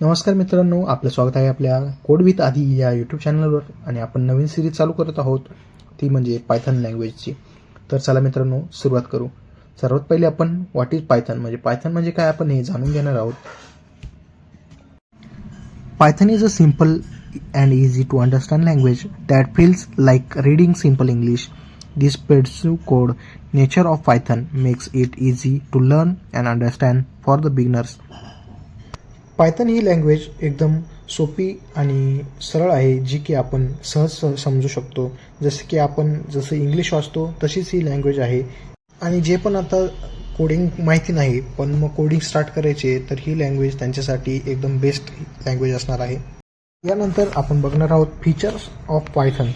नमस्कार मित्रांनो आपलं स्वागत आहे आपल्या कोड विथ आधी या यूट्यूब चॅनलवर आणि आपण नवीन सिरीज चालू करत आहोत. ती म्हणजे पायथन लँग्वेजची तर चला मित्रांनो सुरुवात करू. सर्वात पहिले आपण व्हॉट इज पायथन म्हणजे पायथन म्हणजे काय आपण हे जाणून घेणार आहोत. Python is a simple and easy to understand language that feels like reading simple English this पेड्सू code nature of Python makes it easy to learn and understand for the beginners Python he language एकदम सोपी आणि सरळ आहे जी की आपण सहज समजू शकतो. जसं की आपण जसं इंग्लिश वाचतो तशीच ही लँग्वेज आहे. आणि जे पण आता कोडिंग माहिती नाही पण मग कोडिंग स्टार्ट करायचे तर ही लँग्वेज त्यांच्यासाठी एकदम बेस्ट लँग्वेज असणार आहे. यानंतर आपण बघणार आहोत फीचर्स ऑफ पायथन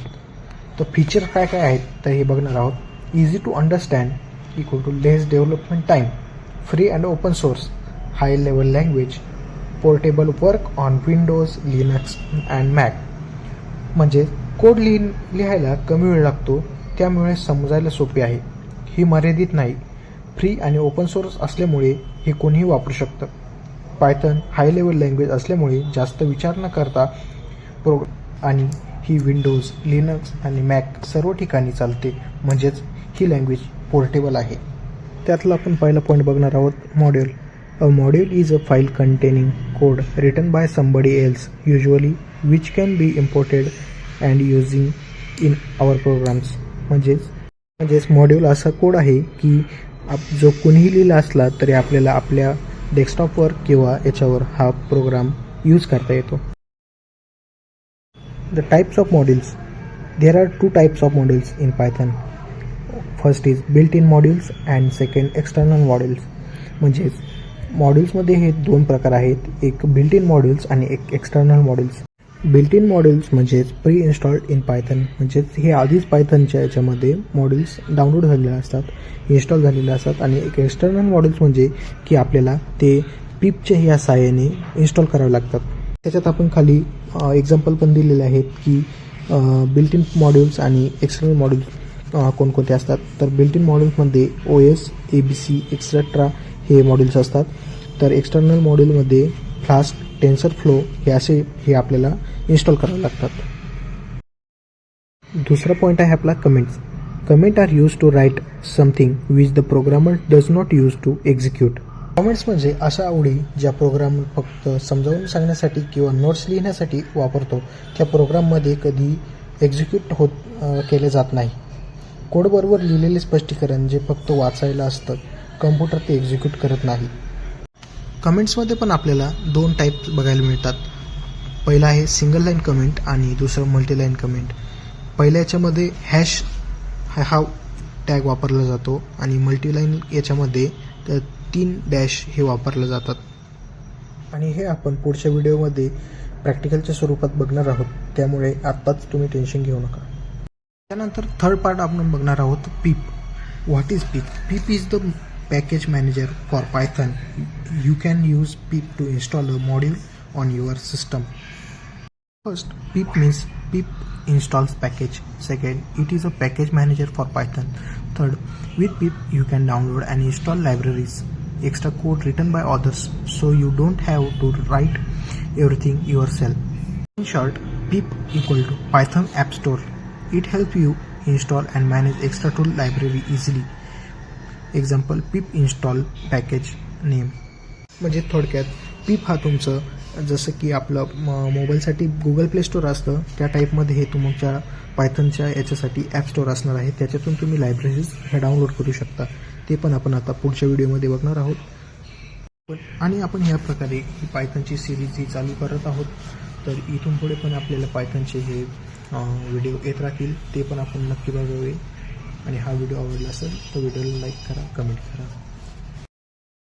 तर फीचर काय काय आहेत तर हे बघणार आहोत. Easy to understand equal to less development time free and open source high level language portable work on Windows Linux and Mac. म्हणजे कोड लिहिन लिहायला कमी वेळ लागतो त्यामुळे समजायला सोपे आहे. ही मर्यादित नाही. फ्री आणि ओपन सोर्स असल्यामुळे हे कोणीही वापरू शकतं. पायथन हाय लेवल लँग्वेज असल्यामुळे जास्त विचार न करता प्रो आणि ही विंडोज लिनक्स आणि मॅक सर्व ठिकाणी चालते. म्हणजेच ही लँग्वेज पोर्टेबल आहे. त्यातला आपण पहिला पॉईंट बघणार आहोत module. A module is a file containing code written by somebody else, usually which can be imported and using in our programs. म्हणजेच म्हणजेच मॉड्यूल असा कोड आहे की आप जो कुणीही लिहिला असला तरी आपल्याला आपल्या डेस्कटॉपवर किंवा याच्यावर हा प्रोग्राम यूज करता येतो. The types of modules there are two types of modules in Python first is built in modules and second external modules म्हणजेच मॉड्यूल्समध्ये हे दोन प्रकार आहेत. एक बिल्ट इन मॉड्यूल्स आणि एक external modules built in modules म्हणजेच प्री इन्स्टॉल्ड इन पायथन म्हणजेच हे आधीच पायथनच्या याच्यामध्ये मॉड्यूल्स डाउनलोड झालेले असतात इन्स्टॉल झालेले असतात आणि एक एक्सटर्नल मॉड्यूल्स म्हणजे की आपल्याला ते पिपच्या ह्या साहाय्याने इन्स्टॉल करावे लागतात. त्याच्यात आपण खाली एक्झाम्पल पण दिलेले आहेत की बिल्ट इन मॉड्यूल्स आणि एक्सटर्नल मॉड्यूल्स कोणकोणते असतात. तर बिल्ट इन मॉड्यूल्समध्ये O S A B C etcetera हे मॉड्यूल्स असतात. तर एक्सटर्नल मॉड्यूलमध्ये फ्लास्क टेन्सर फ्लो हे असे हे आपल्याला इन्स्टॉल करावे लागतात. दुसरा पॉईंट आहे आपला comments comment are use to write something which the programmer does not use to execute comments म्हणजे अशा आवडी ज्या प्रोग्राम फक्त समजावून सांगण्यासाठी किंवा नोट्स लिहिण्यासाठी वापरतो. त्या प्रोग्राममध्ये कधी एक्झिक्यूट होत केले जात नाही. कोडबरोबर लिहिलेले स्पष्टीकरण जे फक्त वाचायला असतं कम्प्युटर ते एक्झिक्यूट करत नाही. कमेंट्समध्ये पण आपल्याला दोन टाईप बघायला मिळतात. पहिला आहे सिंगल लाईन कमेंट आणि दुसरं मल्टीलाईन कमेंट पहिल्या याच्यामध्ये हॅश हा टॅग वापरला जातो आणि मल्टीलाईन याच्यामध्ये तर तीन डॅश हे वापरले जातात. आणि हे आपण पुढच्या व्हिडिओमध्ये प्रॅक्टिकलच्या स्वरूपात बघणार आहोत. त्यामुळे आत्ताच तुम्ही टेन्शन घेऊ नका. त्यानंतर थर्ड पार्ट आपण बघणार आहोत pip what is pip pip is the package manager for Python, you can use pip to install a module on your system. First, pip means pip installs package. Second, it is a package manager for Python. Third, with pip you can download and install libraries, extra code written by others so you don't have to write everything yourself. In short, pip equal to Python App Store. It helps you install and manage extra tool library easily. Example pip install package name म्हणजे थोडक्यात पिप हा तुमचं जसं की आपलं म मोबाईलसाठी गुगल प्ले स्टोअर असतं त्या टाईपमध्ये हे तुमच्या पायथनच्या याच्यासाठी ॲप स्टोअर असणार आहे. त्याच्यातून तुम्ही लायब्ररीज ह्या डाउनलोड करू शकता. ते पण आपण आता पुढच्या व्हिडिओमध्ये बघणार आहोत. पण आणि आपण ह्या प्रकारे ही पायथनची सिरीज ही चालू करत आहोत. तर इथून पुढे पण आपल्याला पायथनचे हे व्हिडिओ येत राहतील. ते पण आपण नक्की बघावे. आणि हा व्हिडिओ आवडला असेल तर व्हिडिओला लाईक करा कमेंट करा.